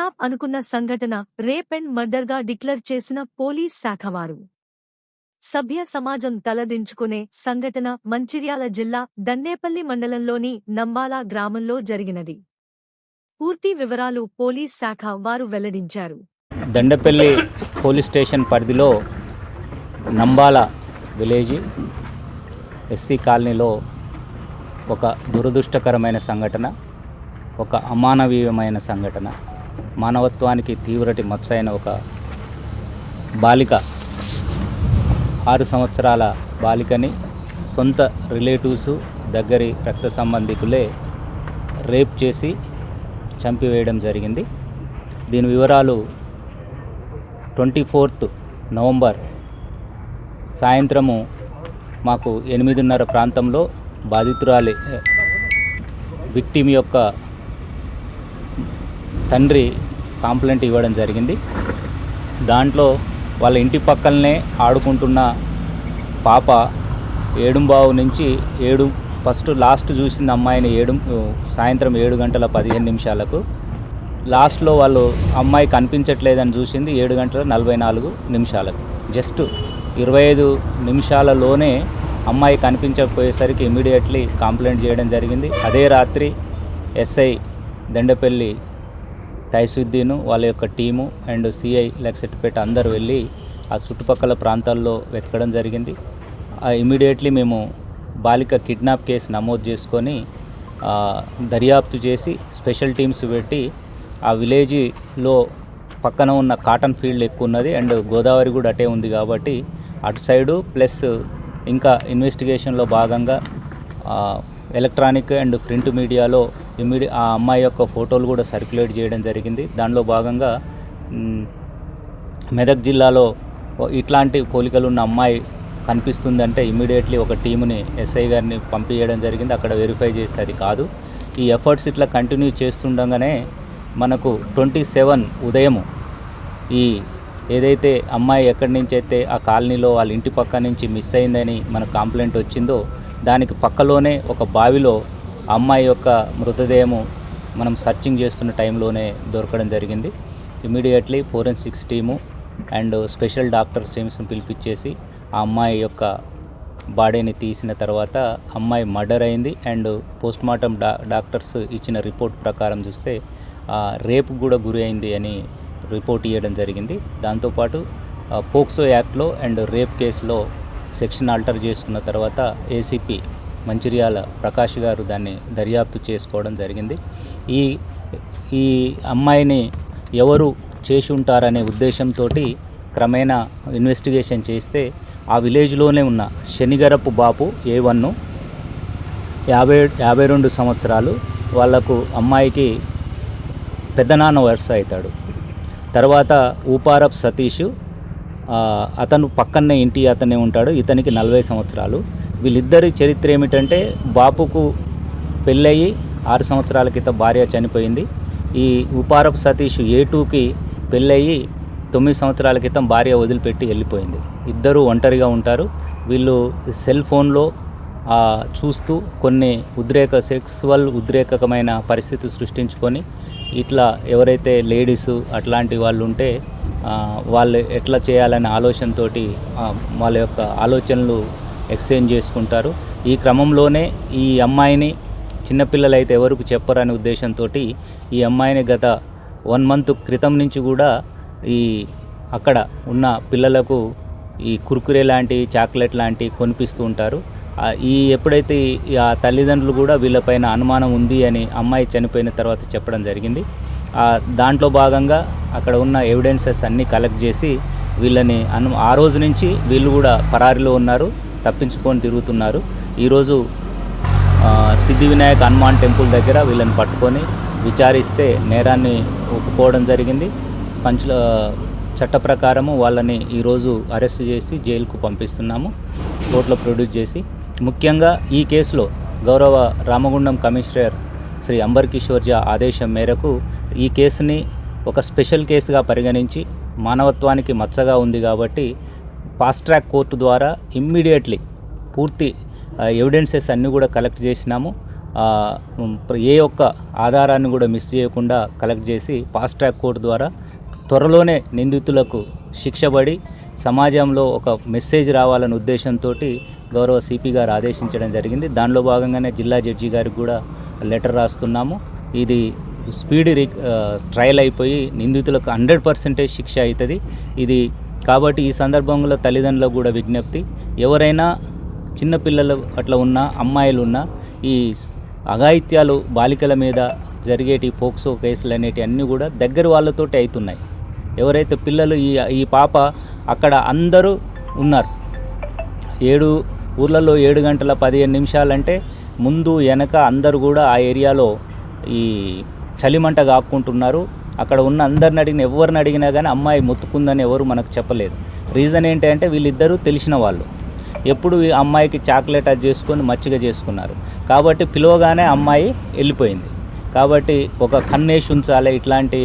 Kidnap అనుకున్న సంఘటన rape and మర్డర్గా డిక్లేర్ చేసిన పోలీస్ శాఖవారు సభ్య సమాజం తలదించుకునే సంఘటన మంచిర్యాల జిల్లా దండేపల్లి మండలంలోని నంబాల గ్రామంలో జరిగినది. పూర్తి వివరాలు పోలీస్ శాఖ వారు వెల్లడించారు. దండపల్లి పోలీస్ స్టేషన్ పరిధిలో నంబాల విలేజ్ ఎస్సీ కాలనీలో ఒక దురదృష్టకరమైన సంఘటన ఒక అమానవీయమైన సంఘటన. మానవత్వానికి తీవ్రటి మత్సైన ఒక బాలిక ఆరు సంవత్సరాల బాలికని సొంత రిలేటివ్స్ దగ్గరి రక్త సంబంధికులే రేప్ చేసి చంపివేయడం జరిగింది. దీని వివరాలు ట్వంటీ ఫోర్త్ నవంబర్ సాయంత్రము మాకు ఎనిమిదిన్నర ప్రాంతంలో బాధితురాలి విక్టిమ్ యొక్క తండ్రి కాంప్లైంట్ ఇవ్వడం జరిగింది. దాంట్లో వాళ్ళ ఇంటి పక్కలనే ఆడుకుంటున్న పాప ఏడుంబావు నుంచి ఏడు ఫస్ట్ లాస్ట్ చూసింది అమ్మాయిని ఏడు సాయంత్రం ఏడు గంటల పదిహేను నిమిషాలకు లాస్ట్లో వాళ్ళు అమ్మాయి కనిపించట్లేదని చూసింది ఏడు గంటల నలభై నాలుగు నిమిషాలకు. జస్ట్ ఇరవై ఐదు నిమిషాలలోనే అమ్మాయి కనిపించకపోయేసరికి ఇమీడియట్లీ కంప్లైంట్ చేయడం జరిగింది. అదే రాత్రి ఎస్ఐ దండపల్లి తైసుద్దీను వాళ్ళ యొక్క టీము అండ్ సిఐ లక్సెట్పేట అందరూ వెళ్ళి ఆ చుట్టుపక్కల ప్రాంతాల్లో వెతకడం జరిగింది. ఇమీడియట్లీ మేము బాలిక కిడ్నాప్ కేసు నమోదు చేసుకొని దర్యాప్తు చేసి స్పెషల్ టీమ్స్ పెట్టి ఆ విలేజ్లో పక్కన ఉన్న కాటన్ ఫీల్డ్ ఎక్కువ ఉన్నది అండ్ గోదావరి కూడా అటే ఉంది కాబట్టి అటు సైడు ప్లస్ ఇంకా ఇన్వెస్టిగేషన్లో భాగంగా ఎలక్ట్రానిక్ అండ్ ప్రింట్ మీడియాలో ఇమ్మీడి ఆ అమ్మాయి యొక్క ఫోటోలు కూడా సర్క్యులేట్ చేయడం జరిగింది. దానిలో భాగంగా మెదక్ జిల్లాలో ఇట్లాంటి పోలికలు ఉన్న అమ్మాయి కనిపిస్తుందంటే ఇమీడియట్లీ ఒక టీముని ఎస్ఐ గారిని పంపించడం జరిగింది. అక్కడ వెరిఫై చేస్తే అది కాదు. ఈ ఎఫర్ట్స్ ఇట్లా కంటిన్యూ చేస్తుండగానే మనకు ట్వంటీ సెవెన్ ఉదయము ఈ ఏదైతే అమ్మాయి ఎక్కడి నుంచి అయితే ఆ కాలనీలో వాళ్ళ ఇంటి పక్క నుంచి మిస్ అయిందని మనకు కంప్లైంట్ వచ్చిందో దానికి పక్కలోనే ఒక బావిలో అమ్మాయి యొక్క మృతదేహము మనం సర్చింగ్ చేస్తున్న టైంలోనే దొరకడం జరిగింది. Immediately forensics team and special doctors టీమ్స్ని పిలిపించేసి ఆ అమ్మాయి యొక్క బాడీని తీసిన తర్వాత అమ్మాయి మర్డర్ అయింది అండ్ పోస్ట్ మార్టం డా డాక్టర్స్ ఇచ్చిన రిపోర్ట్ ప్రకారం చూస్తే రేపు కూడా గురి అయింది అని రిపోర్ట్ ఇవ్వడం జరిగింది. దాంతోపాటు పోక్సో యాక్ట్లో అండ్ రేప్ కేసులో సెక్షన్ ఆల్టర్ చేసుకున్న తర్వాత ఏసీపీ మంచిర్యాల ప్రకాష్ గారు దాన్ని దర్యాప్తు చేసుకోవడం జరిగింది. ఈ ఈ అమ్మాయిని ఎవరు చేసి ఉంటారనే ఉద్దేశంతో క్రమేణా ఇన్వెస్టిగేషన్ చేస్తే ఆ విలేజ్లోనే ఉన్న శనిగరపు బాపు ఏ వన్ను యాభై యాభై రెండు సంవత్సరాలు వాళ్ళకు అమ్మాయికి పెద్దనాన్న వరుస అవుతాడు. తర్వాత ఊపారప్ సతీష్ అతను పక్కనే ఇంటి అతనే ఉంటాడు. ఇతనికి నలభై సంవత్సరాలు. వీళ్ళిద్దరి చరిత్ర ఏమిటంటే బాపుకు పెళ్ళయి ఆరు సంవత్సరాల క్రితం భార్య చనిపోయింది. ఈ ఉపారపు సతీష్ ఏ టూకి పెళ్ళయి తొమ్మిది సంవత్సరాల క్రితం భార్య వదిలిపెట్టి వెళ్ళిపోయింది. ఇద్దరు ఒంటరిగా ఉంటారు. వీళ్ళు సెల్ ఫోన్లో చూస్తూ కొన్ని ఉద్రేక సెక్సువల్ ఉద్రేకమైన పరిస్థితి సృష్టించుకొని ఇట్లా ఎవరైతే లేడీస్ అట్లాంటి వాళ్ళు ఉంటే వాళ్ళు ఎట్లా చేయాలనే ఆలోచనతో వాళ్ళ యొక్క ఆలోచనలు ఎక్స్చేంజ్ చేసుకుంటారు. ఈ క్రమంలోనే ఈ అమ్మాయిని చిన్నపిల్లలైతే ఎవరికి చెప్పరనే ఉద్దేశంతో ఈ అమ్మాయిని గత వన్ మంత్ క్రితం నుంచి కూడా ఈ అక్కడ ఉన్న పిల్లలకు ఈ కుర్కురే లాంటి చాక్లెట్ లాంటి కొనిపిస్తూ ఉంటారు. ఈ ఎప్పుడైతే ఆ తల్లిదండ్రులు కూడా వీళ్ళపైన అనుమానం ఉంది అని అమ్మాయి చనిపోయిన తర్వాత చెప్పడం జరిగింది. దాంట్లో భాగంగా అక్కడ ఉన్న ఎవిడెన్సెస్ అన్నీ కలెక్ట్ చేసి వీళ్ళని అను ఆ రోజు నుంచి వీళ్ళు కూడా పరారిలో ఉన్నారు. తప్పించుకొని తిరుగుతున్నారు. ఈరోజు సిద్ధి వినాయక్ హనుమాన్ టెంపుల్ దగ్గర వీళ్ళని పట్టుకొని విచారిస్తే నేరాన్ని ఒప్పుకోవడం జరిగింది. పంచుల చట్ట ప్రకారము వాళ్ళని ఈరోజు అరెస్ట్ చేసి జైలుకు పంపిస్తున్నాము. కోర్టులో ప్రొడ్యూస్ చేసి. ముఖ్యంగా ఈ కేసులో గౌరవ రామగుండం కమిషనర్ శ్రీ అంబర్ కిషోర్ జా ఆదేశం మేరకు ఈ కేసుని ఒక స్పెషల్ కేసుగా పరిగణించి మానవత్వానికి మచ్చగా ఉంది కాబట్టి ఫాస్ట్ ట్రాక్ కోర్టు ద్వారా ఇమ్మీడియట్లీ పూర్తి ఎవిడెన్సెస్ అన్నీ కూడా కలెక్ట్ చేసినాము. ఏ ఒక్క ఆధారాన్ని కూడా మిస్ చేయకుండా కలెక్ట్ చేసి ఫాస్ట్ ట్రాక్ కోర్టు ద్వారా త్వరలోనే నిందితులకు శిక్షపడి సమాజంలో ఒక మెసేజ్ రావాలనే ఉద్దేశంతో గౌరవ సిపి గారు ఆదేశించడం జరిగింది. దానిలో భాగంగానే జిల్లా జడ్జి గారికి కూడా లెటర్ రాస్తున్నాము. ఇది స్పీడ్ రి ట్రయల్ అయిపోయి నిందితులకు హండ్రెడ్ పర్సెంటేజ్ శిక్ష అవుతుంది. ఇది కాబట్టి ఈ సందర్భంలో తల్లిదండ్రులకు కూడా విజ్ఞప్తి ఎవరైనా చిన్నపిల్లలు అట్లా ఉన్న అమ్మాయిలు ఉన్న ఈ అఘాయిత్యాలు బాలికల మీద జరిగేటి పోక్సో కేసులు అనేటి అన్నీ కూడా దగ్గర వాళ్ళతోటి అవుతున్నాయి. ఎవరైతే పిల్లలు ఈ ఈ పాప అక్కడ అందరూ ఉన్నారు ఏడు ఊర్లలో ఏడు గంటల పదిహేను నిమిషాలంటే ముందు వెనక అందరూ కూడా ఆ ఏరియాలో ఈ చలిమంట కాపుకుంటున్నారు అక్కడ ఉన్న అందరిని అడిగిన ఎవరిని అడిగినా కానీ అమ్మాయి మొత్తుకుందని ఎవరు మనకు చెప్పలేదు. రీజన్ ఏంటంటే వీళ్ళిద్దరూ తెలిసిన వాళ్ళు. ఎప్పుడు ఈ అమ్మాయికి చాక్లెట్ అది చేసుకొని మచ్చిగా చేసుకున్నారు. కాబట్టి పిలవగానే అమ్మాయి వెళ్ళిపోయింది. కాబట్టి ఒక కన్నేసి ఉంచాలి ఇట్లాంటి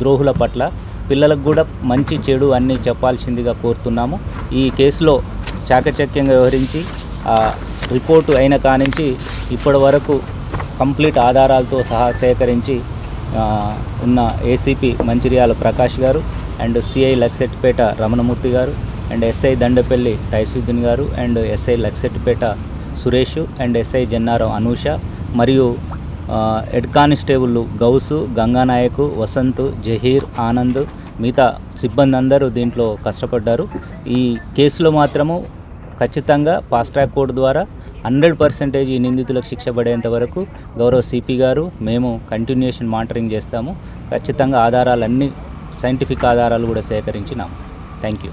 ద్రోహుల పట్ల పిల్లలకు కూడా మంచి చెడు అన్నీ చెప్పాల్సిందిగా కోరుతున్నాము. ఈ కేసులో చాకచక్యంగా వ్యవహరించి రిపోర్టు అయిన కానించి ఇప్పటి వరకు కంప్లీట్ ఆధారాలతో సహా సేకరించి ఉన్న ఏసీపీ మంచిర్యాల ప్రకాష్ గారు అండ్ సిఐ లక్సెట్పేట రమణమూర్తి గారు అండ్ ఎస్ఐ దండపల్లి టైసుద్దీన్ గారు and SI Luxettipet Suresh and SI Jannaram Anusha మరియు హెడ్ కానిస్టేబుల్ గౌసు గంగానాయకు వసంత్ జహీర్ ఆనంద్ మిగతా సిబ్బంది అందరూ దీంట్లో కష్టపడ్డారు. ఈ కేసులో మాత్రము ఖచ్చితంగా ఫాస్ట్ ట్రాక్ కోర్టు ద్వారా హండ్రెడ్ పర్సెంటేజ్ ఈ నిందితులకు శిక్ష పడేంత వరకు గౌరవ సిపి గారు మేము కంటిన్యూషన్ మానిటరింగ్ చేస్తాము. ఖచ్చితంగా ఆధారాలన్నీ సైంటిఫిక్ ఆధారాలు కూడా సేకరించినాము. Thank you